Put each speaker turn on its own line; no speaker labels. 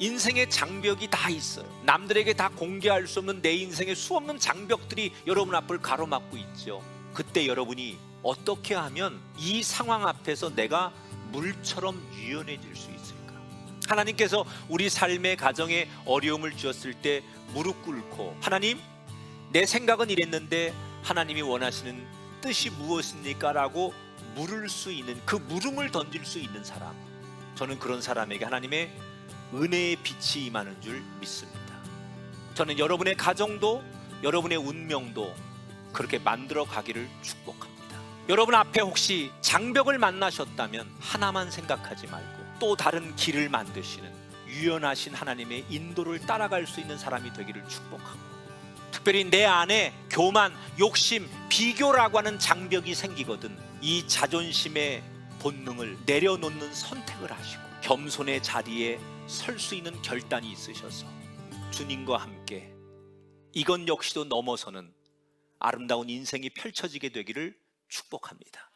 인생의 장벽이 다 있어요. 남들에게 다 공개할 수 없는 내 인생의 수없는 장벽들이 여러분 앞을 가로막고 있죠. 그때 여러분이 어떻게 하면 이 상황 앞에서 내가 물처럼 유연해질 수 있을까? 하나님께서 우리 삶의 가정에 어려움을 주었을 때 무릎 꿇고 하나님 내 생각은 이랬는데 하나님이 원하시는 뜻이 무엇입니까? 라고 물을 수 있는 그 물음을 던질 수 있는 사람 저는 그런 사람에게 하나님의 은혜의 빛이 임하는 줄 믿습니다. 저는 여러분의 가정도 여러분의 운명도 그렇게 만들어 가기를 축복합니다. 여러분 앞에 혹시 장벽을 만나셨다면 하나만 생각하지 말고 또 다른 길을 만드시는 유연하신 하나님의 인도를 따라갈 수 있는 사람이 되기를 축복합니다. 특별히 내 안에 교만, 욕심, 비교라고 하는 장벽이 생기거든 이 자존심의 본능을 내려놓는 선택을 하시고 겸손의 자리에 설 수 있는 결단이 있으셔서 주님과 함께 이것 역시도 넘어서는 아름다운 인생이 펼쳐지게 되기를 축복합니다.